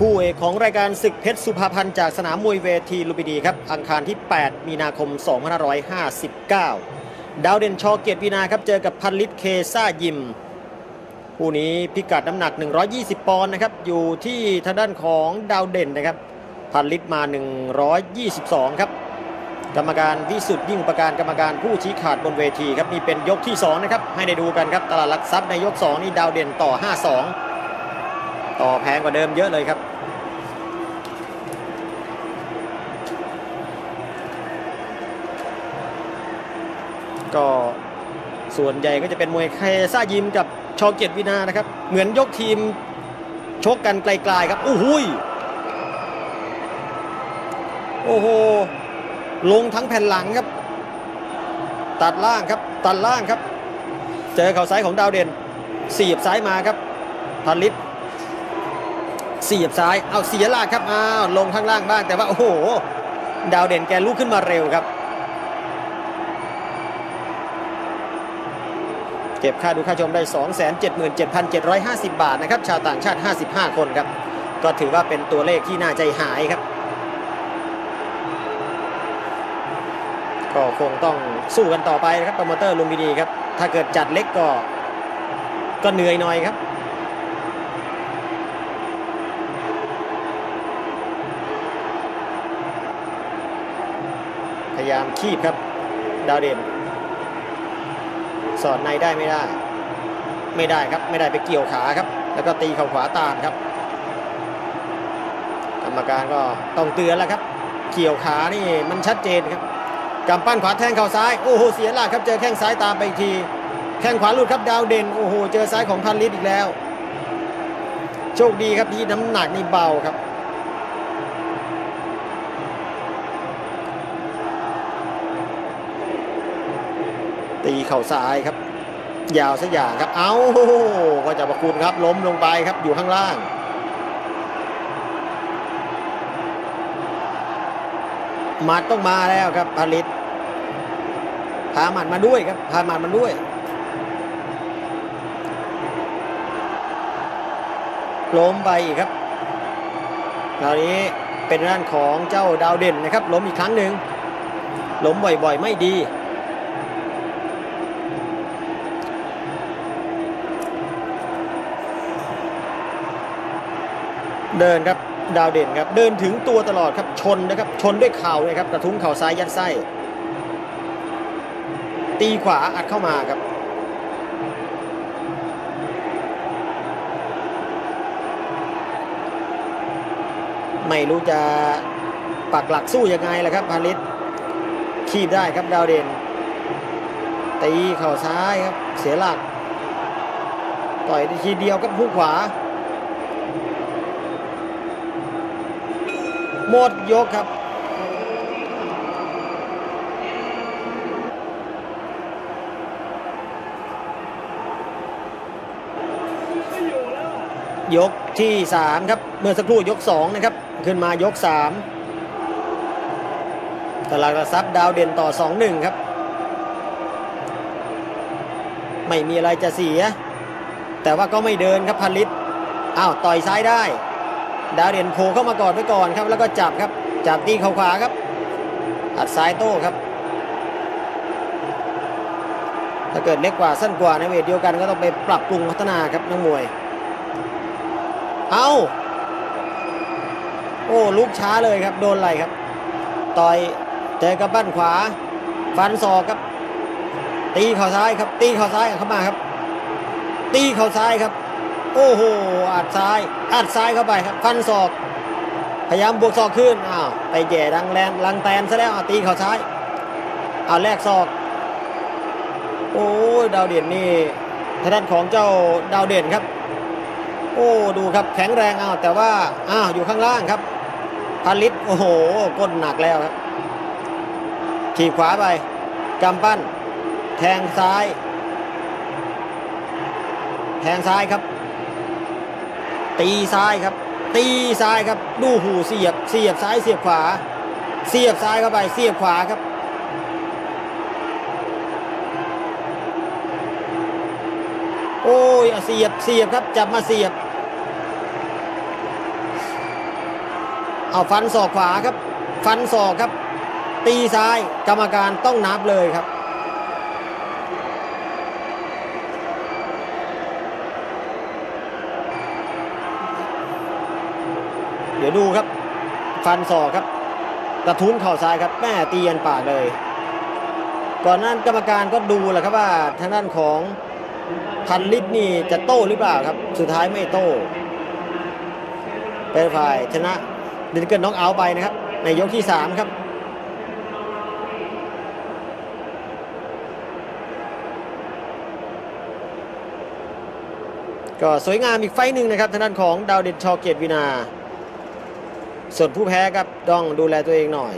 คู่เอกของรายการศึกเพชรสุภาพันธ์จากสนามมวยเวทีลุมพินีครับอังคารที่ 8 มีนาคม 2559 ดาวเด่นชอเกียรติวีนาครับเจอกับพันลิตเคซ่ายิมคู่นี้พิกัดน้ำหนัก 120 ปอนด์นะครับอยู่ที่ทางด้านของดาวเด่นนะครับพันลิตมา 122 ครับกรรมการวิสุทธิ์ยิ่งประการกรรมการผู้ชี้ขาดบนเวทีครับนี่เป็นยกที่ 2 นะครับให้ได้ดูกันครับตลาดหลักทรัพย์ในยก 2 นี่ดาวเด่นต่อ 5-2 ต่อแพงกว่าเดิมเยอะเลยครับ ก็ส่วนใหญ่ก็จะเป็นมวยเคซ่ายิมกับชอเกียรติวินานะครับ เหมือนยกทีมชกกันไกลๆครับโอ้โหยโอ้โหลงทั้งแผ่นหลังครับ ตัดล่างครับ ตัดล่างครับ เจอเข่าซ้ายของดาวเด่นเสียบซ้ายมาครับพันลิต เสียบซ้ายเอาเสียหลากครับอ้าวลงข้างล่างบ้างแต่ว่าโอ้โห ดาวเด่นแกลุกขึ้นมาเร็วครับเก็บค่าดูค่าชมได้ 277,750 บาทนะครับชาวต่างชาติ 55 คนครับ ก็ถือว่าเป็นตัวเลขที่น่าใจหายครับ ก็คงต้องสู้กันต่อไปนะครับโปรโมเตอร์ลุมพินีครับ ถ้าเกิดจัดเล็กก็ก็เหนื่อยหน่อยครับ ยายามคีบครับ ดาวเด่น สอดในได้ไม่ได้ ไม่ได้ครับไม่ได้ไปเกี่ยวขาครับ แล้วก็ตีเข่าขวาตามครับ กรรมการก็ต้องเตือนแล้วครับ เกี่ยวขานี่มันชัดเจนครับกำปั้นขวาแทงเข่าซ้ายโอ้โหเสียหลักครับเจอแข้งซ้ายตามไปอีกทีแข้งขวาหลุดครับดาวเด่นโอ้โหเจอซ้ายของพันลิตอีกแล้ว โชคดีครับที่น้ำหนักนี่เบาครับ เข่าซ้ายครับ ยาวสักอย่างครับ เอาก็จะประคุณครับล้มลงไปครับอยู่ข้างล่าง หมัดต้องมาแล้วครับผลิตพาหมัดมาด้วยครับพาหมัดมาด้วยล้มไปอีกครับคราวนี้เป็นด้านของเจ้าดาวเด่นนะครับล้มอีกครั้งหนึ่งล้มบ่อยๆ ไม่ดี เดินครับดาวเด่นครับเดินถึงตัวตลอดครับชนนะครับชนด้วยเข่าเลยครับกระทุ้งเข่าซ้ายยัดไส้ ตีขวาอัดเข้ามาครับ ไม่รู้จะปักหลักสู้ยังไงล่ะครับพาลิตคีบได้ครับดาวเด่นตีเข่าซ้ายครับเสียหลักต่อยทีเดียวกับผู้ขวา หมดยกครับยกที่ 3 ครับ เมื่อสักครู่ยก 2 นะครับ ขึ้นมายก 3 ตลาดหลักทรัพย์ดาวเด่นต่อ 2-1 ครับ ไม่มีอะไรจะเสีย แต่ว่าก็ไม่เดินครับพันลิตอ้าว ต่อยซ้ายได้ ดาวเด่นโผล่เข้ามากอดไว้ก่อนครับ แล้วก็จับครับ จับตีเข่าขวาครับอัดซ้ายโต้ครับ ถ้าเกิดเล็กกว่าสั้นกว่าในเวทเดียวกันก็ต้องไปปรับปรุงพัฒนาครับนักมวย เอาโอ้ลุกช้าเลยครับ โดนไหลครับ ต่อยเจอกับบ้านขวา ฟันศอกครับ ตีเข่าซ้ายครับ ตีเข่าซ้ายเข้ามาครับ ตีเข่าซ้ายครับ โอ้โหอัดซ้ายอัดซ้ายเข้าไปครับฟันศอก พยายามบวกศอกขึ้นอ้าวไปแย่ดังแรงลังแตนซะแล้วอะตีเข่าซ้ายเอาแลกศอก โอ้ยดาวเด่นนี่ทางด้านของเจ้าดาวเด่นครับ โอ้ดูครับแข็งแรงอ้าวแต่ว่าอ้าวอยู่ข้างล่างครับพันลิตโอ้โหก้นหนักแล้วครับขีบขวาไปกำปั้น แทงซ้าย แทงซ้ายครับ ตีซ้ายครับ ตีซ้ายครับ ดูหูเสียบเสียบซ้ายเสียบขวา เสียบซ้ายเข้าไปเสียบขวาครับ โอ้ยเสียบเสียบครับจับมาเสียบ เอาฟันศอกขวาครับ ฟันศอกครับ ตีซ้ายกรรมการต้องนับเลยครับ ดูครับ ฟันศอกครับกระทุ้งเข่าซ้ายครับแม่ตียันปากเลย ก่อนนั้นกรรมการก็ดูแหละครับว่าทางด้านของพันลิตรนี่จะโต้หรือเปล่าครับ สุดท้ายไม่โต้เป็นฝ่ายชนะดินเกิลน้องเอาไปนะครับ ในยกที่ 3 ครับก็สวยงามอีกไฟหนึ่งนะครับทางด้านของดาวเด่นชอเกียรติวินา ส่วนผู้แพ้ครับต้องดูแลตัวเองหน่อย